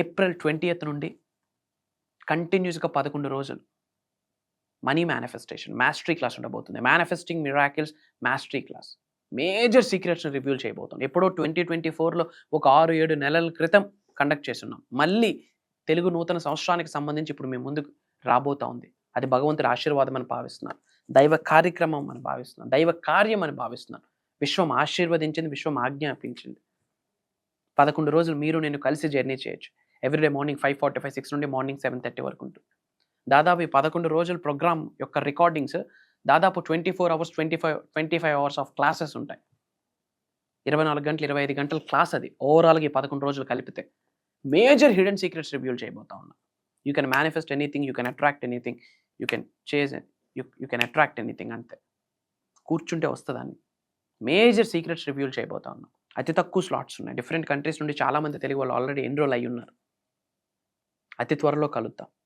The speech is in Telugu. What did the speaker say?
ఏప్రిల్ ట్వంటీయత్ నుండి కంటిన్యూస్గా పదకొండు రోజులు మనీ మేనిఫెస్టేషన్ మాస్టరీ క్లాస్ ఉండబోతుంది. Manifesting miracles mastery class. Major సీక్రెట్స్ని reveal చేయబోతుంది ఎప్పుడో ట్వంటీ ట్వంటీ ఫోర్లో ఒక ఆరు ఏడు నెలల క్రితం కండక్ట్ చేస్తున్నాం. మళ్ళీ తెలుగు నూతన సంవత్సరానికి సంబంధించి ఇప్పుడు మేము ముందుకు రాబోతా ఉంది. అది భగవంతుడి ఆశీర్వాదం అని భావిస్తున్నాను దైవ కార్యక్రమం అని భావిస్తున్నాను దైవ కార్యం అని భావిస్తున్నాను విశ్వం ఆశీర్వదించింది విశ్వం ఆజ్ఞాపించింది. పదకొండు రోజులు మీరు నేను కలిసి జర్నీ చేయొచ్చు. Everyday morning five forty five six నుండి మార్నింగ్ సెవెన్ థర్టీ వరకు ఉంటుంది. దాదాపు ఈ పదకొండు రోజుల ప్రోగ్రామ్ యొక్క రికార్డింగ్స్ దాదాపు twenty four hours twenty five twenty five hours of classes ఉంటాయి. ఇరవై నాలుగు గంటలు ఇరవై ఐదు గంటల క్లాస్ అది. ఓవరాల్గా ఈ పదకొండు రోజులు కలిపితే మేజర్ హిడెన్ సీక్రెట్స్ రివ్యూల్ చేయబోతా ఉన్నా. You can manifest anything you can attract anything you can chase you you can attract anything అంతే. కూర్చుంటే వస్తుందని మేజర్ సీక్రెట్స్ రివ్యూల్ చేయబోతా ఉన్నాం. అతి తక్కువ స్లాట్స్ ఉన్నాయి. డిఫరెంట్ కంట్రీస్ నుండి చాలామంది తెలుగు వాళ్ళు ఆల్రెడీ ఎన్రోల్ అయ్యి ఉన్నారు. అతి త్వరలో కలుద్దాం.